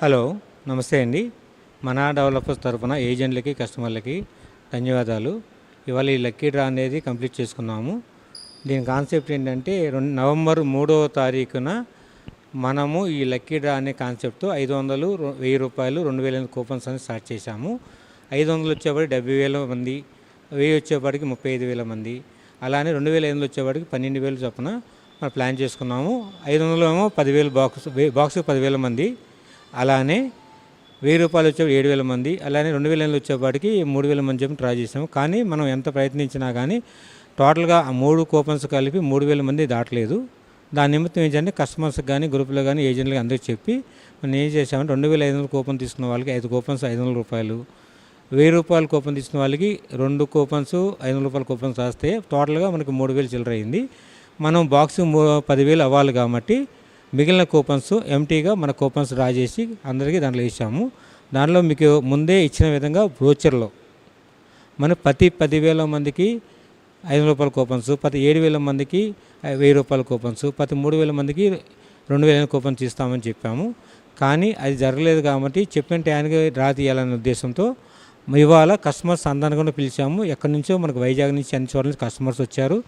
Hello నమస్తే అండి. మన డెవలపర్స్ తరఫున ఏజెంట్లకి కస్టమర్లకి ధన్యవాదాలు. ఇవాళ ఈ లక్కీ డ్రా అనేది కంప్లీట్ చేసుకున్నాము. దీని కాన్సెప్ట్ ఏంటంటే రెండు నవంబర్ మూడవ తారీఖున మనము ఈ లక్కీ డ్రా అనే కాన్సెప్ట్తో ఐదు వందలు వెయ్యి రూపాయలు రెండు వేల కూపన్స్ అని స్టార్ట్ చేశాము. ఐదు వందలు వచ్చేప్పటికి డెబ్బై వేల మంది వెయ్యి వచ్చేప్పటికి ముప్పై ఐదు వేల మంది. అలానే రెండు వేల ఐదు వందలు వచ్చేప్పటికి పన్నెండు వేలు చొప్పున మనం ప్లాన్ చేసుకున్నాము. ఐదు వందలు ఏమో పదివేలు బాక్స్ బాక్స్ పదివేల మంది. అలానే వెయ్యి రూపాయలు వచ్చే ఏడు వేల మంది అలానే రెండు వేల ఎనిమిది వచ్చేపాటికి మూడు వేల మంది చెప్పి ట్రై చేసాము. కానీ మనం ఎంత ప్రయత్నించినా కానీ టోటల్గా ఆ మూడు కూపన్స్ కలిపి మూడు వేల మంది దాటలేదు. దాని నిమిత్తం ఏంటంటే కస్టమర్స్కి కానీ గ్రూప్లో కానీ ఏజెంట్లకి అందరికీ చెప్పి మనం ఏం చేసామంటే రెండు వేల ఐదు వందల కూపన్ తీసుకున్న వాళ్ళకి ఐదు కూపన్స్ ఐదు వందల రూపాయలు. వెయ్యి రూపాయల కూపన్ తీసుకున్న వాళ్ళకి రెండు కూపన్స్ ఐదు వందల రూపాయల కూపన్స్ రాస్తే టోటల్గా మనకి మూడు వేలు చిల్లర అయింది. మనం బాక్స్ మూ- పదివేలు అవ్వాలి కాబట్టి మిగిలిన కూపన్స్ ఎంటీగా మన కూపన్స్ డ్రా చేసి అందరికీ దాంట్లో ఇచ్చాము. దానిలో మీకు ముందే ఇచ్చిన విధంగా బ్రోచర్లో మన ప్రతి పదివేల మందికి ఐదు రూపాయల కూపన్స్ ప్రతి ఏడు వేల మందికి వెయ్యి రూపాయల కూపన్స్ ప్రతి మూడు వేల మందికి రెండు వేల కూపన్స్ ఇస్తామని చెప్పాము. కానీ అది జరగలేదు కాబట్టి చెప్పిన టయానికి డ్రా తీయాలనే ఉద్దేశంతో ఇవాళ కస్టమర్స్ అందరిని కూడా పిలిచాము. ఎక్కడి నుంచో మనకు వైజాగ్ నుంచి అన్ని చోట్ల నుంచి కస్టమర్స్ వచ్చారు.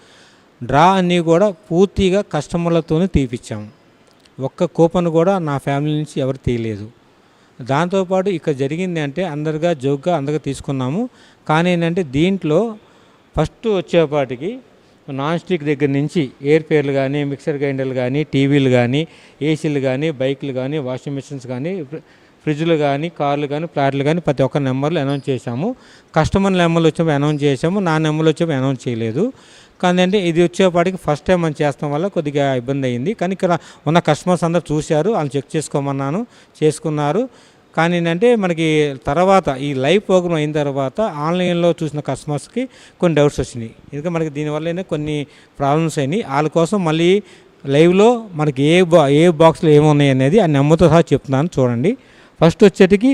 డ్రా అన్నీ కూడా పూర్తిగా కస్టమర్లతోనే తీపిచ్చాము. ఒక్క కూపన్ కూడా నా ఫ్యామిలీ నుంచి ఎవరు తీయలేదు. దాంతోపాటు ఇక్కడ జరిగింది అంటే అందరిగా జోక్గా అందరిగా తీసుకున్నాము. కానీ ఏంటంటే దీంట్లో ఫస్ట్ వచ్చేపాటికి నాన్ స్టిక్ దగ్గర నుంచి ఎయిర్ పేర్లు కానీ మిక్సర్ గ్రైండర్లు కానీ టీవీలు కానీ ఏసీలు కానీ బైకులు కానీ వాషింగ్ మిషన్స్ కానీ ఫ్రిడ్జ్లు కానీ కార్లు కానీ ఫ్లాట్లు కానీ ప్రతి ఒక్క నెంబర్లు అనౌన్స్ చేశాము. కస్టమర్ నెంబర్లు వచ్చేప్పుడు అనౌన్స్ చేశాము. నా నెంబర్లు వచ్చేప్పుడు అనౌన్స్ చేయలేదు. కానీ అంటే ఇది వచ్చేపాటికి ఫస్ట్ టైం మనం చేస్తాం వల్ల కొద్దిగా ఇబ్బంది అయింది కానీ ఇక్కడ ఉన్న కస్టమర్స్ అందరు చూశారు వాళ్ళు చెక్ చేసుకోమన్నాను చేసుకున్నారు. కానీ ఏంటంటే మనకి తర్వాత ఈ లైవ్ ప్రోగ్రామ్ అయిన తర్వాత ఆన్లైన్లో చూసిన కస్టమర్స్కి కొన్ని డౌట్స్ వచ్చినాయి. ఎందుకంటే మనకి దీనివల్ల కొన్ని ప్రాబ్లమ్స్ అయినాయి. వాళ్ళ కోసం మళ్ళీ లైవ్లో మనకి ఏ బా ఏ బాక్స్లో ఏమున్నాయి అనేది ఆ నెమ్మతో సహా చెప్తున్నాను చూడండి. ఫస్ట్ వచ్చేటికి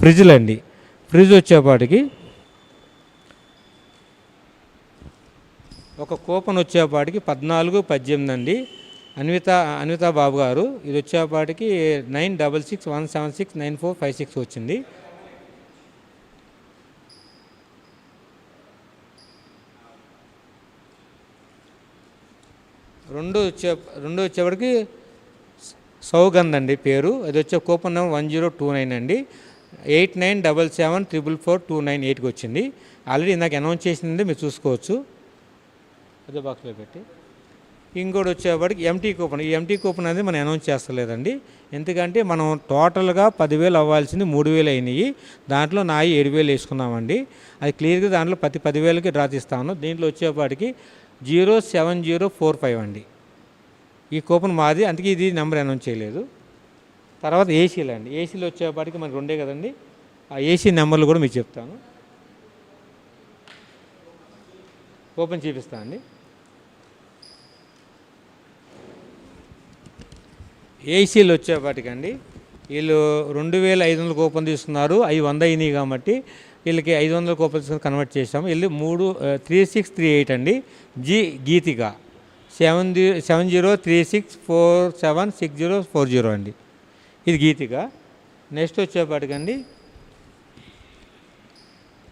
ఫ్రిడ్జ్లు అండి ఫ్రిడ్జ్ వచ్చేపాటికి ఒక కూపన్ వచ్చేపాటికి పద్నాలుగు పద్దెనిమిది అండి. అన్విత అన్విత బాబు గారు ఇది వచ్చేపాటికి nine double six one seven six nine four five six వచ్చింది. రెండు వచ్చే రెండు వచ్చేవాడికి సౌగంధ్ అండి పేరు. అది వచ్చే coupon number one zero two nine అండి. Eight nine double seven triple four two nine ఎయిట్కి వచ్చింది. ఆల్రెడీ ఇందాక అనౌన్స్ చేసింది మీరు చూసుకోవచ్చు. అదే బాక్స్లో పెట్టి. ఇంకోటి వచ్చేవాడికి ఎంటీ కూపన్. ఈ ఎంటీ కూపన్ అనేది మనం అనౌన్స్ చేస్తలేదండి. ఎందుకంటే మనం టోటల్గా పదివేలు అవ్వాల్సింది మూడు వేలు అయినాయి. దాంట్లో నాయి ఏడు వేలు వేసుకున్నామండి. అది క్లియర్గా దాంట్లో ప్రతి పదివేలకి డ్రా తీస్తాను. దీంట్లో వచ్చేపాటికి zero seven zero four five అండి. ఈ కూపన్ మాది. అందుకే ఇది నెంబర్ అనౌన్స్ చేయలేదు. తర్వాత ఏసీలు అండి. ఏసీలు వచ్చేపాటికి మనకు రెండే కదండి. ఆ ఏసీ నెంబర్లు కూడా మీకు చెప్తాను. ఓపెన్ చూపిస్తాను అండి. ఏసీలు వచ్చేపాటికండి. వీళ్ళు రెండు వేల ఐదు వందల కూపన్ తీసుకున్నారు. అవి వంద అయినాయి కాబట్టి వీళ్ళకి ఐదు వందల కూపన్ తీసుకుని కన్వర్ట్ చేసాము వీళ్ళు మూడు త్రీ సిక్స్ త్రీ ఎయిట్ అండి. G Geetika. Seven G seven zero three six four seven six zero four zero అండి. ఇది గీతిక. నెక్స్ట్ వచ్చేపాటికండి.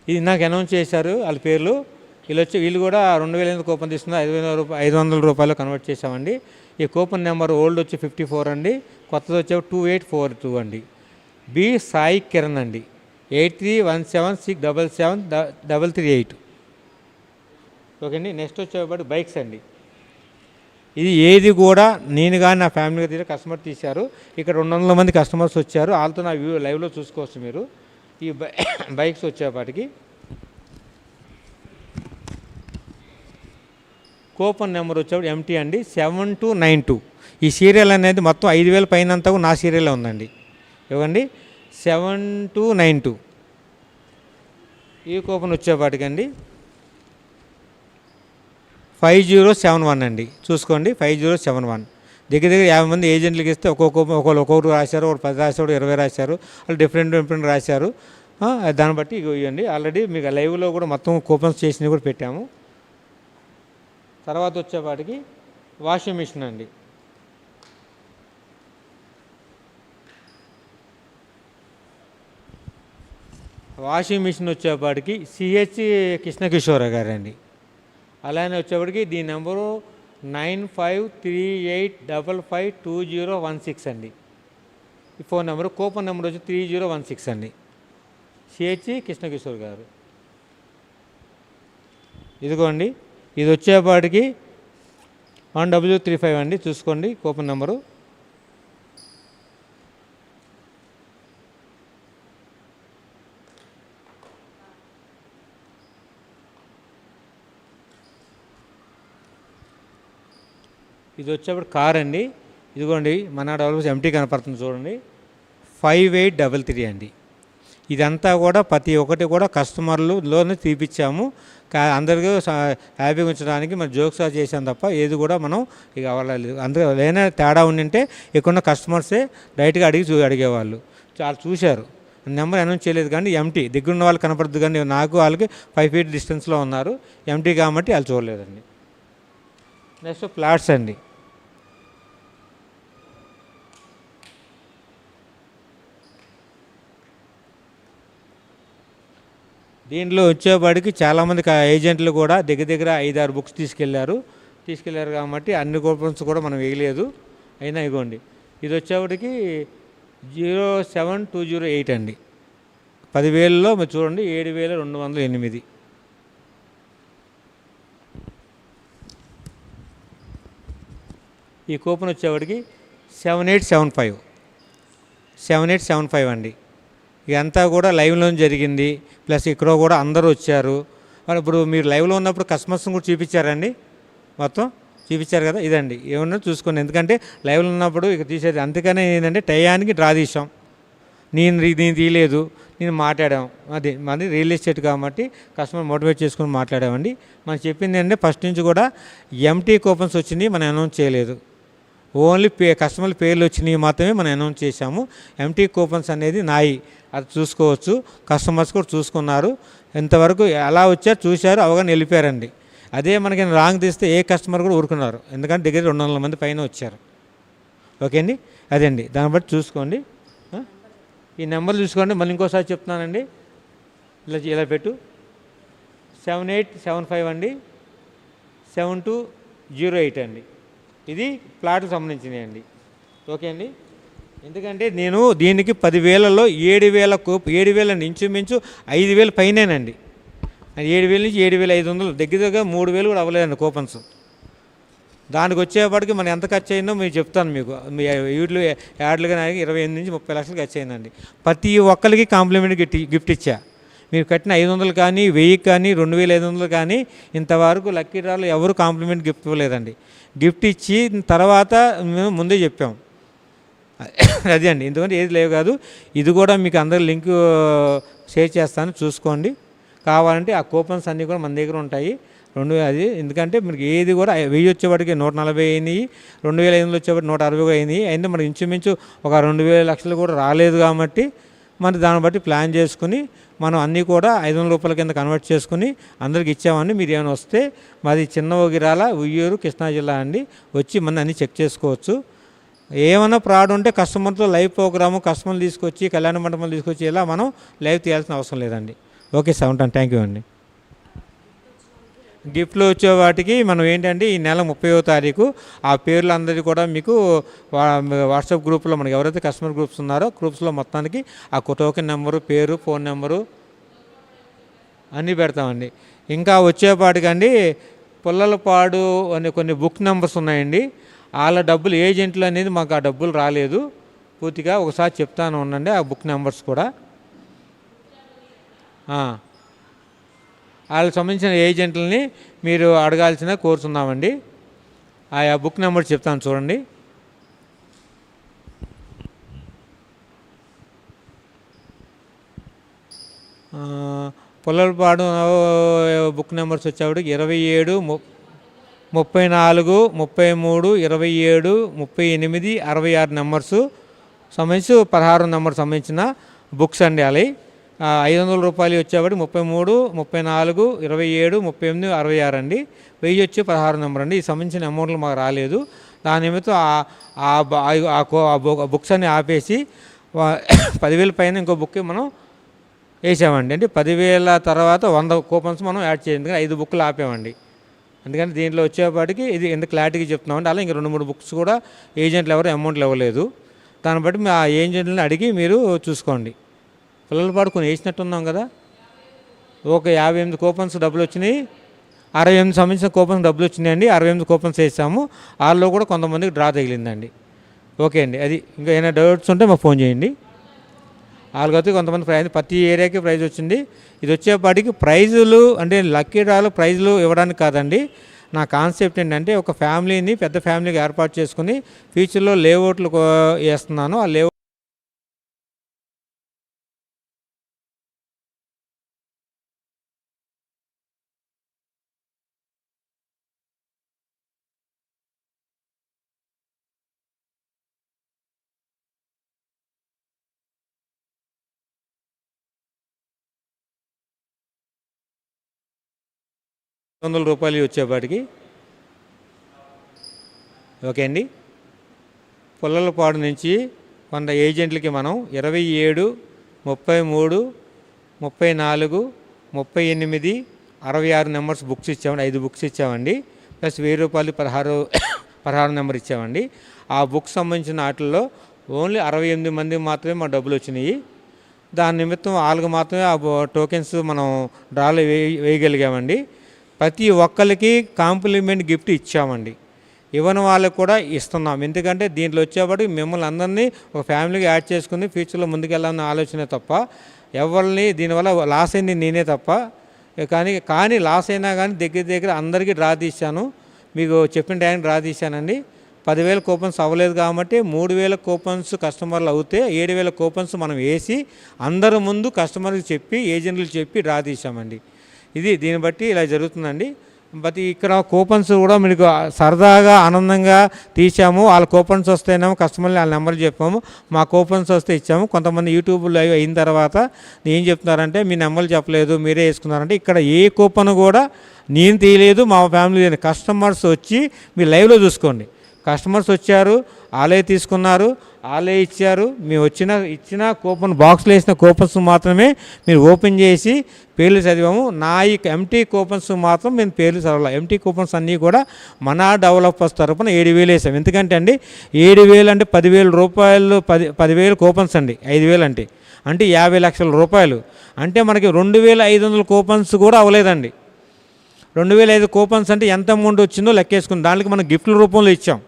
ఇది నాకు అనౌన్స్ చేశారు వాళ్ళ పేర్లు. వీళ్ళు వచ్చి వీళ్ళు కూడా రెండు వేల ఎనిమిది కూపన్ తీసుకున్న ఐదు వేల రూపాయలు ఐదు వందల రూపాయలు కన్వర్ట్ చేసామండి ఈ కూపన్ నెంబర్ ఓల్డ్ వచ్చి ఫిఫ్టీ ఫోర్ అండి. కొత్తది వచ్చే టూ ఎయిట్ ఫోర్ టూ అండి. బి సాయి కిరణ్ అండి. Eight three one seven six double seven double three eight. Okay అండి నెక్స్ట్ వచ్చేపాటి బైక్స్ అండి. ఇది ఏది కూడా నేను కానీ నా ఫ్యామిలీ తీసి కస్టమర్ తీశారు. ఇక్కడ రెండు వందల మంది కస్టమర్స్ వచ్చారు. వాళ్ళతో నా వ్యూ లైవ్లో చూసుకోవచ్చు మీరు. ఈ బైక్స్ వచ్చేపాటికి కూపన్ నెంబర్ వచ్చేప్పుడు ఎంటీ అండి. Seven two nine two. ఈ సీరియల్ అనేది మొత్తం ఐదు వేల పైన అంతా కూడా నా సీరియలే ఉందండి. ఇవ్వండి. Seven two nine two. ఈ కూపన్ వచ్చేపాటికండి. ఫైవ్ జీరో సెవెన్ వన్ అండి. చూసుకోండి. Five zero seven one. దగ్గర దగ్గర యాభై మంది ఏజెంట్లకి ఇస్తే ఒక్కొక్క ఒకళ్ళు ఒక్కొక్కరు రాశారు ఒకరు పది రాశారు ఇరవై రాశారు వాళ్ళు డిఫరెంట్ డిఫరెంట్ రాశారు. దాన్ని బట్టి ఇగో ఇవ్వండి. ఆల్రెడీ మీకు లైవ్లో కూడా మొత్తం కూపన్స్ చేసినవి కూడా పెట్టాము. తర్వాత వచ్చేపాటికి వాషింగ్ మిషన్ అండి. వాషింగ్ మిషన్ వచ్చేపాటికి సిహెచ్ కృష్ణకిషోర గారండి. అలానే వచ్చేప్పటికి దీని number nine five three eight double five two zero one six అండి. ఈ ఫోన్ నెంబరు కూపన్ నెంబర్ వచ్చి త్రీ జీరో వన్ సిక్స్ అండి. సిహెచ్ కృష్ణకిషోర్ గారు. ఇదిగోండి. ఇది వచ్చేపాటికి వన్ డబ్ల్యూ త్రీ ఫైవ్ అండి చూసుకోండి కూపన్ నెంబరు. ఇది వచ్చేప్పుడు కార్ అండి. ఇదిగోండి మన డెవలప్స్ ఎంటీ కనపడుతుంది చూడండి. ఫైవ్ ఎయిట్ డబల్ త్రీ అండి. ఇదంతా కూడా ప్రతి ఒక్కటి కూడా కస్టమర్లు లోనే తీపిచ్చాము. కా అందరికీ స- హ్యాపీగా ఉంచడానికి మనం జోక్స్ చేసాం తప్ప ఏది కూడా మనం ఇక అవ్వలేదు అందుకే లేనే తేడా ఉండింటే ఇక్కడ కస్టమర్సే డైరెక్ట్గా అడిగి చూ అడిగేవాళ్ళు. చాలా చూశారు. నెంబర్ అనౌన్స్ చేయలేదు కానీ ఎంటీ దగ్గర ఉన్న వాళ్ళు కనపడద్దు కానీ నాకు వాళ్ళకి ఫైవ్ ఫీట్ డిస్టెన్స్లో ఉన్నారు. ఎంటీ కాబట్టి వాళ్ళు చూడలేదండి. నెక్స్ట్ ప్లాట్స్ అండి. దీంట్లో వచ్చేపాటికి చాలామంది ఏజెంట్లు కూడా దగ్గర దగ్గర ఐదారు బుక్స్ తీసుకెళ్ళారు. తీసుకెళ్ళారు కాబట్టి అన్ని కూపన్స్ కూడా మనం వేయలేదు. అయినా ఇగోండి. ఇది వచ్చేప్పటికి zero seven two zero eight అండి. పదివేలలో మీరు చూడండి ఏడు వేల రెండు వందల ఎనిమిది. ఈ కూపన్ వచ్చేవాడికి seven eight seven five. Seven eight seven five అండి. ఇదంతా కూడా లైవ్లో జరిగింది. ప్లస్ ఇక్కడ కూడా అందరూ వచ్చారు. మరి ఇప్పుడు మీరు లైవ్లో ఉన్నప్పుడు కస్టమర్స్ని కూడా చూపించారండి? మొత్తం చూపించారు కదా? ఇదండి. ఏమన్నా చూసుకోండి. ఎందుకంటే లైవ్లో ఉన్నప్పుడు ఇక తీసేది. అందుకనే ఏంటంటే టయానికి డ్రా తీసాం నేను నేను తీయలేదు. నేను మాట్లాడాం. అది మాది రియల్ ఎస్టేట్ కాబట్టి కస్టమర్ మోటివేట్ చేసుకొని మాట్లాడామండి. మనం చెప్పింది ఏంటంటే ఫస్ట్ నుంచి కూడా ఎంటీ కూపన్స్ వచ్చినాయి మనం అనౌన్స్ చేయలేదు. ఓన్లీ పే కస్టమర్ పేర్లు వచ్చినాయి మాత్రమే మనం అనౌన్స్ చేశాము. ఎంటీ కూపన్స్ అనేది నాయి. అది చూసుకోవచ్చు. కస్టమర్స్ కూడా చూసుకున్నారు. ఇంతవరకు ఎలా వచ్చారు చూశారు అవగాహన వెళ్ళిపోయారండి. అదే మనకి రాంగ్ తీస్తే ఏ కస్టమర్ కూడా ఊరుకున్నారు. ఎందుకంటే దగ్గర రెండు వందల మంది పైన వచ్చారు. ఓకే అండి? అదే అండి. దాన్ని బట్టి చూసుకోండి. ఈ నెంబర్ చూసుకోండి. మళ్ళీ ఇంకోసారి చెప్తున్నానండి. ఇలా ఇలా పెట్టు. సెవెన్ ఎయిట్ సెవెన్ ఫైవ్ అండి. సెవెన్ టూ జీరో ఎయిట్ అండి. ఇది ప్లాట్కి సంబంధించినవి అండి. ఓకే అండి? ఎందుకంటే నేను దీనికి పదివేలలో ఏడు వేల కోపు ఏడు వేల ఇంచుమించు ఐదు వేల పైనేనండి. ఏడు వేల నుంచి ఏడు వేల ఐదు వందలు దగ్గర దగ్గర మూడు వేలు కూడా అవ్వలేదండి కూపన్స్. దానికి వచ్చేప్పటికి మనం ఎంత ఖర్చు అయిందో మీరు చెప్తాను మీకు. మీ వీటిలో యాడ్లు కానీ ఇరవై ఎనిమిది నుంచి ముప్పై లక్షలు ఖర్చు అయిందండి ప్రతి ఒక్కరికి కాంప్లిమెంట్ గిఫ్ట్ గిఫ్ట్ ఇచ్చా. మీరు కట్టిన ఐదు వందలు కానీ వెయ్యి కానీ రెండు వేల ఐదు వందలు కానీ ఇంతవరకు లక్కీ డ్రాలు ఎవరు కాంప్లిమెంట్ గిఫ్ట్ ఇవ్వలేదండి. గిఫ్ట్ ఇచ్చి తర్వాత మేము ముందే చెప్పాం. అదే అండి. ఎందుకంటే ఏది లేవు కాదు. ఇది కూడా మీకు అందరు లింక్ షేర్ చేస్తాను. చూసుకోండి. కావాలంటే ఆ కూపన్స్ అన్నీ కూడా మన దగ్గర ఉంటాయి. రెండు అది ఎందుకంటే మనకి ఏది కూడా వెయ్యి వచ్చేవాడికి నూట నలభై అయినాయి. రెండు వేల ఐదు వందలు వచ్చేవాడికి నూట అరవై కూడా అయినాయి. అయితే మనకి ఇంచుమించు ఒక రెండు వేల లక్షలు కూడా రాలేదు కాబట్టి మరి దాన్ని బట్టి ప్లాన్ చేసుకుని మనం అన్నీ కూడా ఐదు వందల రూపాయల కింద కన్వర్ట్ చేసుకుని అందరికి ఇచ్చామండి. మీరు ఏమైనా వస్తే మాది చిన్న ఒగిరాల ఉయ్యూరు కృష్ణా జిల్లా అండి. వచ్చి మన అన్నీ చెక్ చేసుకోవచ్చు. ఏమైనా ప్రాడ్ ఉంటే కస్టమర్తో లైవ్ ప్రోగ్రాము కస్టమర్లు తీసుకొచ్చి కళ్యాణ మండపం తీసుకొచ్చి ఇలా మనం లైవ్ తీయాల్సిన అవసరం లేదండి. ఓకే సార్ ఉంటాను. థ్యాంక్ యూ అండి. గిఫ్ట్లు వచ్చే వాటికి మనం ఏంటంటే ఈ నెల ముప్పైవ తారీఖు ఆ పేర్లు అందరికీ కూడా మీకు వా- వాట్సాప్ గ్రూప్లో మనకి ఎవరైతే కస్టమర్ గ్రూప్స్ ఉన్నారో గ్రూప్స్లో మొత్తానికి ఆ టోకెన్ నెంబరు పేరు ఫోన్ నెంబరు అన్నీ పెడతామండి. ఇంకా వచ్చేపాటికండి పుల్లలపాడు అనే కొన్ని బుక్ నెంబర్స్ ఉన్నాయండి. వాళ్ళ డబ్బులు ఏజెంట్లు అనేది మాకు ఆ డబ్బులు రాలేదు. పూర్తిగా ఒకసారి చెప్తాను ఉండండి ఆ బుక్ నెంబర్స్ కూడా. వాళ్ళకి సంబంధించిన ఏజెంట్లని మీరు అడగాల్సిన కోరుతున్నామండి ఆ బుక్ నెంబర్ చెప్తాను చూడండి. పుల్లలపాడు బుక్ నెంబర్స్ వచ్చేవాడికి ఇరవై ఏడు ము ముప్పై నాలుగు ముప్పై మూడు ఇరవై ఏడు ముప్పై ఎనిమిది అరవై ఆరు నెంబర్సు సంబంధించి పదహారు నెంబర్ సంబంధించిన బుక్స్ అండి అవి. ఐదు వందల రూపాయలు వచ్చేవాడు ముప్పై మూడు ముప్పై నాలుగు ఇరవై ఏడు ముప్పై ఎనిమిది అరవై ఆరు అండి. వెయ్యి వచ్చి పదహారు నెంబర్ అండి. ఈ సంబంధించిన అమౌంట్లు మాకు రాలేదు. దాని నిమిత్తం ఆ- కో- ఆ బుక్స్ అన్ని ఆపేసి పదివేల పైన ఇంకో బుక్ మనం వేసామండి. అంటే పదివేల తర్వాత వంద కూపన్స్ మనం యాడ్ చేయండి ఐదు బుక్లు ఆపామండి. అందుకని దీంట్లో వచ్చేపాటికి ఇది ఎంత క్లారిటీగా చెప్తున్నాం అంటే అలా ఇంక రెండు మూడు బుక్స్ కూడా ఏజెంట్లు ఎవరు అమౌంట్లు ఇవ్వలేదు దాన్ని బట్టి ఆ ఏజెంట్లను అడిగి మీరు చూసుకోండి. పిల్లల పాటు కొన్ని వేసినట్టున్నాం కదా. ఒక యాభై ఎనిమిది కూపన్స్ డబ్బులు వచ్చినాయి. అరవై ఎనిమిది సంబంధించిన కూపన్స్ డబ్బులు వచ్చినాయండి. అరవై ఎనిమిది కూపన్స్ వేసాము. వాళ్ళలో కూడా కొంతమందికి డ్రా తగిలిందండి. ఓకే అండి. అది ఇంకా ఏమైనా డౌట్స్ ఉంటే మాకు ఫోన్ చేయండి. వాళ్ళకైతే కొంతమంది ప్రైజ్ ప్రతి ఏరియాకి ప్రైజ్ వచ్చింది. ఇది వచ్చేపాటికి ప్రైజులు అంటే లక్కీ డ్రాలు ప్రైజులు ఇవ్వడానికి కాదండి. నా కాన్సెప్ట్ ఏంటంటే ఒక ఫ్యామిలీని పెద్ద ఫ్యామిలీకి ఏర్పాటు చేసుకుని ఫ్యూచర్లో లేఅవుట్లు వేస్తున్నాను. ఆ లేఅవుట్ వందల రూపాయలు వచ్చేపాటికి ఓకే అండి. పుల్లలపాడు నుంచి వంద ఏజెంట్లకి మనం ఇరవై ఏడు ముప్పై మూడు ముప్పై నాలుగు ముప్పై ఎనిమిది అరవై ఆరు నెంబర్స్ బుక్స్ ఇచ్చామండి. ఐదు బుక్స్ ఇచ్చామండి. ప్లస్ వెయ్యి రూపాయలు పదహారు పదహారు నెంబర్ ఇచ్చామండి. ఆ బుక్ సంబంధించిన వాటిల్లో ఓన్లీ అరవై ఎనిమిది మంది మాత్రమే మా డబ్బులు వచ్చినాయి. దాని నిమిత్తం వాళ్ళకి మాత్రమే ఆ బో- టోకెన్స్ మనం డ్రాలో వేయ వేయగలిగామండి. ప్రతి ఒక్కరికి కాంప్లిమెంట్ గిఫ్ట్ ఇచ్చామండి. ఇవ్వని వాళ్ళకి కూడా ఇస్తున్నాం. ఎందుకంటే దీంట్లో వచ్చేప్పటికి మిమ్మల్ని అందరినీ ఒక ఫ్యామిలీకి యాడ్ చేసుకుని ఫ్యూచర్లో ముందుకెళ్ళాలన్న ఆలోచనే తప్ప ఎవరిని దీనివల్ల లాస్ అయింది నేనే తప్ప కానీ కానీ లాస్ అయినా కానీ దగ్గర దగ్గర అందరికీ డ్రా తీశాను. మీకు చెప్పిన టైం డ్రా తీశానండి. పదివేల కూపన్స్ అవ్వలేదు కాబట్టి మూడు వేల కూపన్స్ కస్టమర్లు అవుతే ఏడు వేల కూపన్స్ మనం వేసి అందరి ముందు కస్టమర్కి చెప్పి ఏజెంట్లు చెప్పి డ్రా తీసామండి ఇది దీన్ని బట్టి ఇలా జరుగుతుందండి. బట్ ఇక్కడ కూపన్స్ కూడా మీకు సరదాగా ఆనందంగా తీసాము. వాళ్ళ కూపన్స్ వస్తేనేమో కస్టమర్ని వాళ్ళ నెంబర్ చెప్పాము. మా కూపన్స్ వస్తే ఇచ్చాము. కొంతమంది యూట్యూబ్ లైవ్ అయిన తర్వాత ఏం చెప్తున్నారంటే మీ నెంబర్లు చెప్పలేదు మీరే వేసుకున్నారంటే ఇక్కడ ఏ కూపన్ కూడా నేను తీయలేదు మా ఫ్యామిలీ కస్టమర్స్ వచ్చి మీ లైవ్లో చూసుకోండి. కస్టమర్స్ వచ్చారు వాళ్ళే తీసుకున్నారు. వాళ్ళే ఇచ్చారు. మేము వచ్చిన ఇచ్చిన కూపన్ బాక్స్లో వేసిన కూపన్స్ మాత్రమే మీరు ఓపెన్ చేసి పేర్లు చదివాము. నా ఈ ఎంటీ కూపన్స్ మాత్రం మేము పేర్లు చదవాలి. ఎంటీ కూపన్స్ అన్నీ కూడా మన డెవలపర్స్ తరపున ఏడు వేలు వేసాం. ఎందుకంటే అండి ఏడు వేలు అంటే పదివేల రూపాయలు పది పదివేలు కూపన్స్ అండి. ఐదు వేలు అంటే. అంటే యాభై లక్షల రూపాయలు. అంటే మనకి రెండు వేల ఐదు వందల కూపన్స్ కూడా అవ్వలేదండి. రెండు వేల ఐదు కూపన్స్ అంటే ఎంత అమౌంట్ వచ్చిందో లెక్కేసుకుని దానికి మనం గిఫ్ట్ల రూపంలో ఇచ్చాం.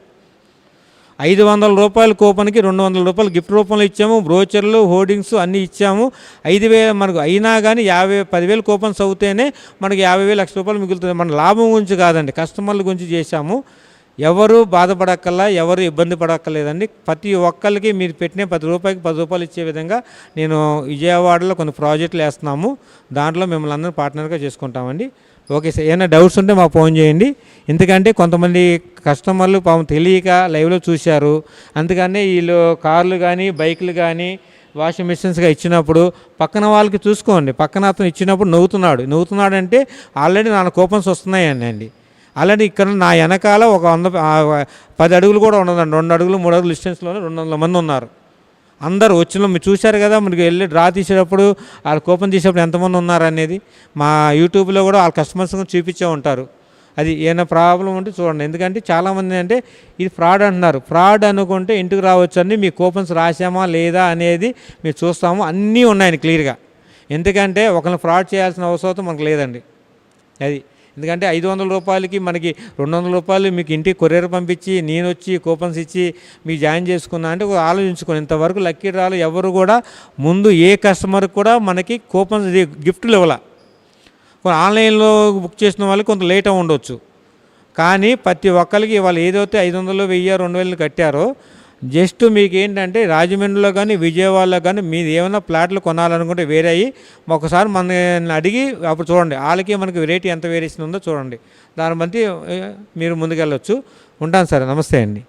ఐదు వందల రూపాయల కూపన్కి రెండు వందల రూపాయలు గిఫ్ట్ రూపంలో ఇచ్చాము. బ్రోచర్లు హోర్డింగ్స్ అన్నీ ఇచ్చాము. ఐదు వేల మనకు అయినా కానీ యాభై పదివేలు కూపన్స్ అవుతేనే మనకి యాభై వేలు లక్ష రూపాయలు మిగులుతుంది. మన లాభం గురించి కాదండి కస్టమర్ల గురించి చేశాము. ఎవరు బాధపడక్కల్లా ఎవరు ఇబ్బంది పడక్కర్లేదండి. ప్రతి ఒక్కరికి మీరు పెట్టిన పది రూపాయలకి పది రూపాయలు ఇచ్చే విధంగా నేను విజయవాడలో కొన్ని ప్రాజెక్టులు వేస్తున్నాము. దాంట్లో మిమ్మల్ని అందరూ పార్ట్నర్గా చేసుకుంటామండి. ఓకే సార్ ఏమైనా డౌట్స్ ఉంటే మాకు ఫోన్ చేయండి. ఎందుకంటే కొంతమంది కస్టమర్లు పాపం తెలియక లైవ్లో చూశారు. అందుకనే వీళ్ళు కార్లు కానీ బైకులు కానీ వాషింగ్ మిషన్స్గా ఇచ్చినప్పుడు పక్కన వాళ్ళకి చూసుకోండి. పక్కన అతను ఇచ్చినప్పుడు నవ్వుతున్నాడు. నవ్వుతున్నాడు అంటే ఆల్రెడీ నా కూపన్స్ వస్తున్నాయండి అండి. అలానే ఇక్కడ నా వెనకాల ఒక వంద పది అడుగులు కూడా ఉండదండి. రెండు అడుగులు మూడు అడుగులు డిస్టెన్స్లోనే రెండు వందల మంది ఉన్నారు. అందరు వచ్చిన మీరు చూశారు కదా మీకు వెళ్ళి డ్రా తీసేటప్పుడు వాళ్ళ కూపన్ తీసేటప్పుడు ఎంతమంది ఉన్నారు అనేది మా యూట్యూబ్లో కూడా వాళ్ళ కస్టమర్స్ చూపించే ఉంటారు. అది ఏమైనా ప్రాబ్లం ఉంటే చూడండి. ఎందుకంటే చాలామంది అంటే ఇది ఫ్రాడ్ అంటున్నారు. ఫ్రాడ్ అనుకుంటే ఇంటికి రావచ్చు అని మీ కూపన్స్ రాసామా లేదా అనేది మీరు చూస్తాము. అన్నీ ఉన్నాయండి క్లియర్గా. ఎందుకంటే ఒకరిని ఫ్రాడ్ చేయాల్సిన అవసరం మనకు లేదండి. అది ఎందుకంటే ఐదు వందల రూపాయలకి మనకి రెండు వందల రూపాయలు మీకు ఇంటికి కొరియర్ పంపించి నేను వచ్చి కూపన్స్ ఇచ్చి మీకు జాయిన్ చేసుకున్నా అంటే ఒక ఇంతవరకు లక్కీ డ్రాలు ఎవరు కూడా ముందు ఏ కస్టమర్కి కూడా మనకి కూపన్స్ ఇది గిఫ్ట్లు ఇవ్వాల. ఆన్లైన్లో బుక్ చేసిన వాళ్ళకి కొంత లేట్ ఉండొచ్చు. కానీ ప్రతి ఒక్కరికి వాళ్ళు ఏదైతే ఐదు వందలు వెయ్యి రెండు వేలు కట్టారో జస్ట్ మీకు ఏంటంటే రాజమండ్రిలో కానీ విజయవాడలో కానీ మీరు ఏమైనా ప్లాట్లు కొనాలనుకుంటే వేరే అయ్యి ఒకసారి మన అడిగి అప్పుడు చూడండి వాళ్ళకి మనకి రేటు ఎంత వేరియేషన్ ఉందో చూడండి. దాన్ని బట్టి మీరు ముందుకెళ్ళొచ్చు. ఉంటాను సార్ నమస్తే అండి.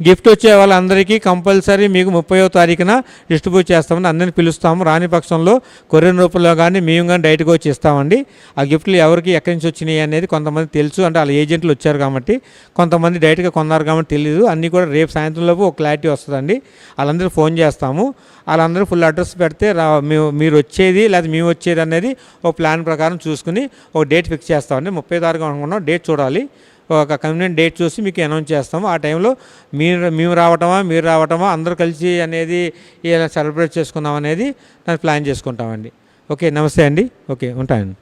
గిఫ్ట్ వచ్చే వాళ్ళందరికీ కంపల్సరీ మీకు ముప్పయో తారీఖున డిస్ట్రిబ్యూట్ చేస్తామని అందరిని పిలుస్తాము. రాని పక్షంలో కొరియర్ రూపంలో కానీ మేము కానీ డైరెక్ట్గా వచ్చి ఇస్తామండి. ఆ గిఫ్ట్లు ఎవరికి ఎక్కడి నుంచి వచ్చినాయి అనేది కొంతమంది తెలుసు. అంటే వాళ్ళ ఏజెంట్లు వచ్చారు కాబట్టి కొంతమంది డైరెక్ట్గా కొన్నారు కాబట్టి తెలియదు అన్నీ కూడా రేపు సాయంత్రం లోపు ఒక క్లారిటీ వస్తుందండి. వాళ్ళందరూ ఫోన్ చేస్తాము. వాళ్ళందరూ ఫుల్ అడ్రస్ పెడితే రా మేము మీరు వచ్చేది లేదా మేము వచ్చేది అనేది ఒక ప్లాన్ ప్రకారం చూసుకుని ఒక డేట్ ఫిక్స్ చేస్తామండి. ముప్పై తారీఖు అనుకున్నాం. డేట్ చూడాలి. ఒక కన్వీనియంట్ డేట్ చూసి మీకు అనౌన్స్ చేస్తాము. ఆ టైంలో మీరు మేము రావటమా మీరు రావటమా అందరూ కలిసి అనేది ఇలా సెలబ్రేట్ చేసుకుందాం అనేది దాన్ని ప్లాన్ చేసుకుంటామండి. ఓకే నమస్తే అండి. ఓకే ఉంటానండి.